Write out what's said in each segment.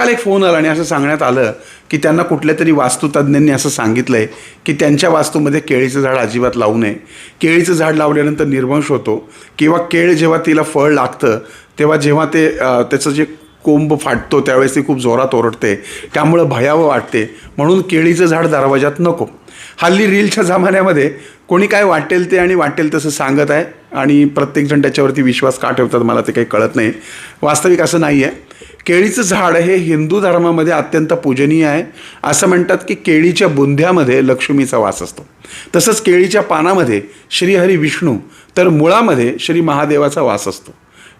काल एक फोन आला आणि असं सांगण्यात आलं की त्यांना कुठल्या तरी वास्तुतज्ञांनी असं सांगितलं आहे की त्यांच्या वास्तूमध्ये केळीचं झाड अजिबात लावू नये. केळीचं झाड लावल्यानंतर निर्वंश होतो किंवा केळ जेव्हा तिला फळ लागतं तेव्हा जेव्हा ते त्याचं जे कोंब फाटतो त्यावेळेस ती खूप जोरात ओरडते. त्यामुळं भयावं वाटते. म्हणून केळीचं झाड दरवाजात नको. हल्ली रीलच्या जमान्यामध्ये कोणी काय वाटेल ते आणि वाटेल तसं सांगत आहे आणि प्रत्येकजण त्याच्यावरती विश्वास का ठेवतात मला ते काही कळत नाही. वास्तविक असं नाही आहे केळीचं झाड हे हिंदू धर्मामध्ये अत्यंत पूजनीय आहे. असं म्हणतात की केळीच्या बुंध्यामध्ये लक्ष्मीचा वास असतो. तसंच केळीच्या पानामध्ये श्रीहरी विष्णू तर मुळामध्ये श्री महादेवाचा वास असतो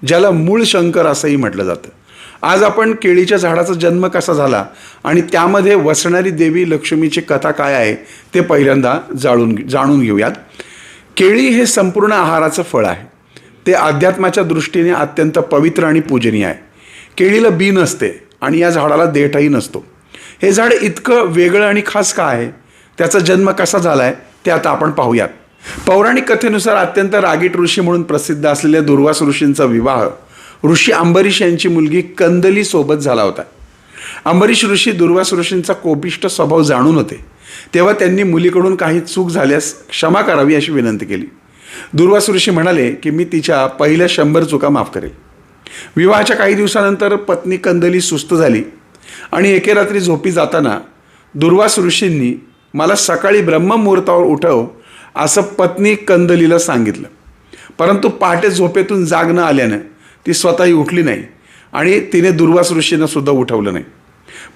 ज्याला मूळ शंकर असंही म्हटलं जातं. आज आपण केळीच्या झाडाचा जन्म कसा झाला आणि त्यामध्ये वसणारी देवी लक्ष्मीची कथा काय आहे ते पहिल्यांदा जाणून जाणून घेऊयात. केळी हे संपूर्ण आहाराचं फळ आहे. ते अध्यात्माच्या दृष्टीने अत्यंत पवित्र आणि पूजनीय आहे. केळीला बी नसते आणि या झाडाला देठही नसतो. हे झाड इतकं वेगळं आणि खास का आहे? त्याचा जन्म कसा झाला आहे ते आता आपण पाहूयात. पौराणिक कथेनुसार अत्यंत रागीट ऋषी म्हणून प्रसिद्ध असलेल्या दुर्वास ऋषींचा विवाह ऋषी अंबरीश यांची मुलगी कंदलीसोबत झाला होता. अंबरीश ऋषी दुर्वास ऋषींचा कोपिष्ट स्वभाव जाणून होते. तेव्हा त्यांनी मुलीकडून काही चूक झाल्यास क्षमा करावी अशी विनंती केली. दुर्वास ऋषी म्हणाले की मी तिच्या पहिल्या शंभर चुका माफ करेल. विवाहाच्या काही दिवसानंतर पत्नी कंदली सुस्त झाली आणि एके रात्री झोपी जाताना दुर्वास ऋषींनी मला सकाळी ब्रह्ममुहूर्तावर उठव असं पत्नी कंदलीला सांगितलं. परंतु पहाटे झोपेतून जाग न आल्यानं ती स्वतःही उठली नाही. आणि तिने दुर्वास ऋषींना सुद्धा उठवलं नाही.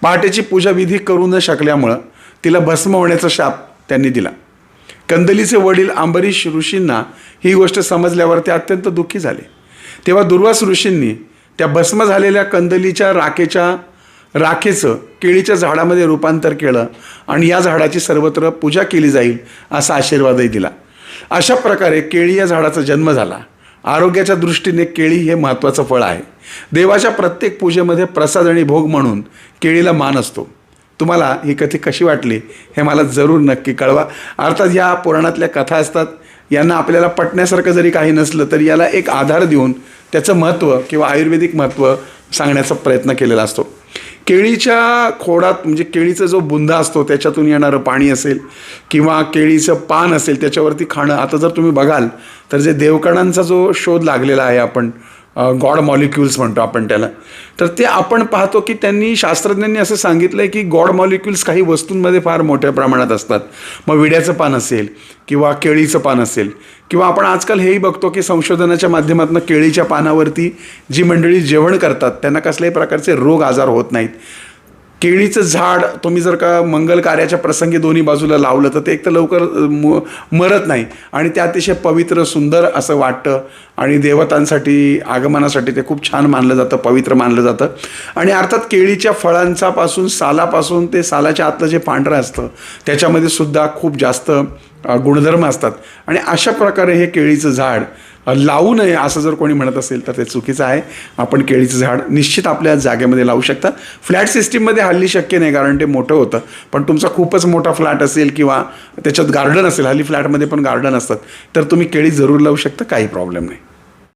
पहाटेची पूजाविधी करू न शकल्यामुळं तिला भस्म होण्याचा शाप त्यांनी दिला. कंदलीचे वडील अंबरीश ऋषींना ही गोष्ट समजल्यावर ते अत्यंत दुःखी झाले. तेव्हा दुर्वास ऋषींनी त्या भस्म झालेल्या कंदलीच्या राखेच्या राखेचं केळीच्या झाडामध्ये रूपांतर केलं आणि या झाडाची सर्वत्र पूजा केली जाईल असा आशीर्वादही दिला. अशा प्रकारे केळी या झाडाचा जन्म झाला. आरोग्याच्या दृष्टीने केळी हे महत्त्वाचं फळ आहे. देवाच्या प्रत्येक पूजेमध्ये प्रसाद आणि भोग म्हणून केळीला मान असतो. तुम्हाला ही कथी कशी वाटली हे मला जरूर नक्की कळवा. अर्थात या पुराणातल्या कथा असतात यांना आपल्याला पटण्यासारखं जरी काही नसलं तरी याला एक आधार देऊन त्याचं महत्त्व किंवा आयुर्वेदिक महत्त्व सांगण्याचा प्रयत्न केलेला असतो. केळीच्या खोडात म्हणजे केळीचा जो बुंदा असतो त्याच्यातून येणारं पाणी असेल किंवा केळीचं पान असेल त्याच्यावरती खाणं आता जर तुम्ही बघाल तर जे देवकणांचा जो शोध लागलेला आहे आपण गॉड मॉलिक्युल्स म्हणतो आपण त्याला. तर ते आपण पाहतो की त्यांनी शास्त्रज्ञांनी असं सांगितलं आहे की गॉड मॉलिक्युल्स काही वस्तूंमध्ये फार मोठ्या प्रमाणात असतात. मग विड्याचं पान असेल किंवा केळीचं पान असेल किंवा आपण आजकाल हेही बघतो की संशोधनाच्या माध्यमातून केळीच्या पानावरती जी मंडळी जेवण करतात त्यांना कसल्याही प्रकारचे रोग आजार होत नाहीत. केळीचं झाड तुम्ही जर का मंगल कार्याच्या प्रसंगी दोन्ही बाजूला लावलं तर ते एक तर लवकर म मरत नाही. आणि ते अतिशय पवित्र सुंदर असं वाटतं. आणि देवतांसाठी आगमनासाठी ते खूप छान मानलं जातं पवित्र मानलं जातं. आणि अर्थात केळीच्या फळांचा पासून सालापासून ते सालाच्या आतलं जे पांढरं असतं त्याच्यामध्ये सुद्धा खूप जास्त गुणधर्म असतात. आणि अशा प्रकारे हे केळीचं झाड लावू नये असं जर कोणी म्हणत असेल तर ते चुकीचं आहे. आपण केळीचं झाड निश्चित आपल्या जागेमध्ये लावू शकता. फ्लॅट सिस्टीममध्ये हल्ली शक्य नाही कारण ते मोठं होतं. पण तुमचा खूपच मोठा फ्लॅट असेल किंवा त्याच्यात गार्डन असेल हल्ली फ्लॅटमध्ये पण गार्डन असतात तर तुम्ही केळी जरूर लावू शकता काही प्रॉब्लेम नाही.